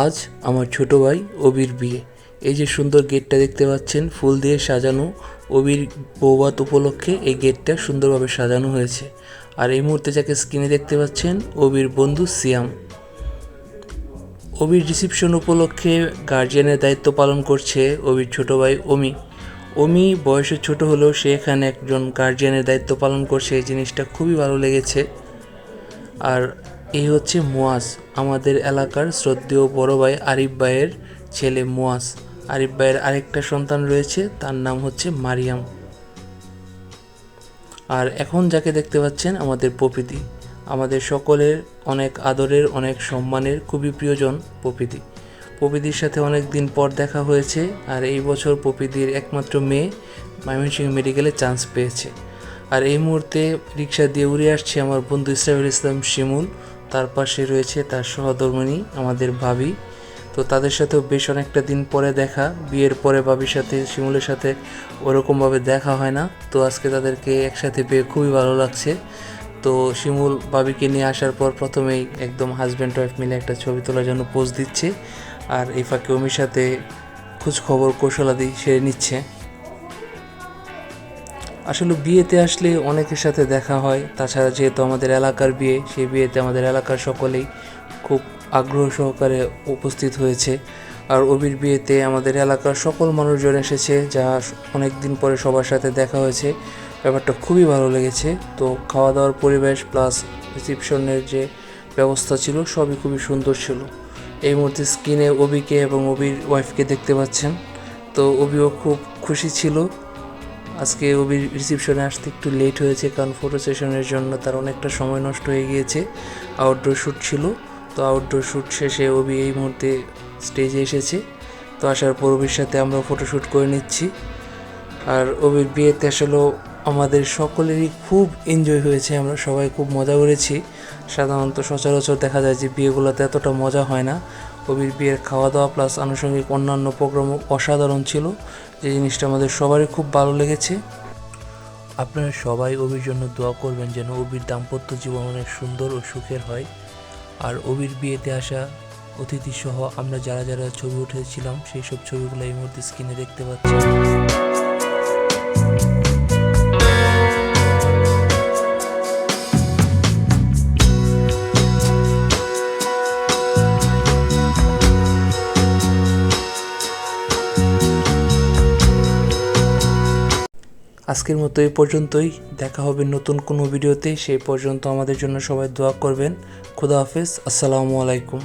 আজ আমার ছোট ভাই অবির বিয়ে। এই যে সুন্দর গেটটা দেখতে পাচ্ছেন, ফুল দিয়ে সাজানো অবির বৌভাত উপলক্ষে এই গেটটা সুন্দরভাবে সাজানো হয়েছে। আর এই মুহূর্তে যাকে স্ক্রিনে দেখতে পাচ্ছেন, অবির বন্ধু সিয়াম। অবির রিসিপশন উপলক্ষে গার্জিয়ানের দায়িত্ব পালন করছে অবির ছোট ভাই অমি। অমি বয়সে ছোট হলেও সে এখানে একজন গার্জিয়ানের দায়িত্ব পালন করছে, এই জিনিসটা খুবই ভালো লেগেছে। আর এই হচ্ছে মুয়াজ, আমাদের এলাকার শ্রদ্ধেয় বড় ভাই আরিফ ভাইয়ের ছেলে মুয়াজ। আরিফ ভাইয়ের আরেকটা সন্তান রয়েছে, তার নাম হচ্ছে মারিয়াম। আর এখন যাকে দেখতে পাচ্ছেন আমাদের পপিতি আমাদের সকলের অনেক আদরের, অনেক সম্মানের খুবই প্রিয়জন পপিতি পপিদির সাথে অনেক দিন পর দেখা হয়েছে আর এই বছর পপিদির একমাত্র মেয়ে ময়মনসিংহ মেডিকেলে চান্স পেয়েছে। আর এই মুহূর্তে রিক্সা দিয়ে উড়ে আসছে আমার বন্ধু ইসরাফিল ইসলাম শিমুল। তার পাশে রয়েছে তার সহধর্মিনী, আমাদের ভাবি। তো তাদের সাথেও বেশ অনেকটা দিন পরে দেখা। বিয়ের পরে ভাবির সাথে, শিমুলের সাথে ওরকমভাবে দেখা হয় না। তো আজকে তাদেরকে একসাথে পেয়ে খুবই ভালো লাগছে। তো শিমুল ভাবিকে নিয়ে আসার পর প্রথমেই একদম হাজব্যান্ড ওয়াইফ মিলে একটা ছবি তোলার জন্য পোজ দিচ্ছে। আর এই অমির সাথে খোঁজ খবর কৌশলাদি সেরে নিচ্ছে। আসলে বিয়েতে আসলে অনেকের সাথে দেখা হয়। তাছাড়া যেহেতু আমাদের এলাকার বিয়ে, সেই বিয়েতে আমাদের এলাকার সকলেই খুব আগ্রহ সহকারে উপস্থিত হয়েছে। আর অবির বিয়েতে আমাদের এলাকার সকল মানুষজন এসেছে, যা অনেক দিন পরে সবার সাথে দেখা হয়েছে। ব্যাপারটা খুবই ভালো লেগেছে। তো খাওয়া দাওয়ার পরিবেশ প্লাস রিসিপশনের যে ব্যবস্থা ছিল, সবই খুবই সুন্দর ছিল। এই মুহূর্তে স্ক্রিনে অবিকে এবং অবির ওয়াইফকে দেখতে পাচ্ছেন। তো অবিও খুব খুশি ছিল। আজকে অবির রিসিপশনে আসতে একটু লেট হয়েছে কারণ ফটো সেশনের জন্য তার অনেকটা সময় নষ্ট হয়ে গিয়েছে। আউটডোর শ্যুট ছিল, তো আউটডোর শ্যুট শেষে অবি এই মুহূর্তে স্টেজে এসেছে। তো আসার পর ওবির সাথে আমরা ফটোশ্যুট করে নিচ্ছি। আর ওবির বিয়েতে আসলেও আমাদের সকলেরই খুব এনজয় হয়েছে, আমরা সবাই খুব মজা করেছি। সাধারণত সচরাচর দেখা যায় যে বিয়েগুলোতে এতটা মজা হয় না। কবির বিয়ের খাওয়া দাওয়া প্লাস আনুষঙ্গিক অন্যান্য প্রোগ্রামও অসাধারণ ছিল। যে জিনিসটা আমাদের সবারই খুব ভালো লেগেছে। আপনারা সবাই অবির জন্য দোয়া করবেন যেন অবির দাম্পত্য জীবন অনেক সুন্দর ও সুখের হয়। আর অবির বিয়েতে আসা অতিথি সহ আমরা যারা যারা ছবি উঠেছিলাম, সেই সব ছবিগুলো এই মুহূর্তে স্ক্রিনে দেখতে পাচ্ছি। আজকের মতো এই পর্যন্তই। দেখা হবে নতুন কোনো ভিডিওতে। সেই পর্যন্ত আমাদের জন্য সবাই দোয়া করবেন। খুদা হাফেজ। আসসালামু আলাইকুম।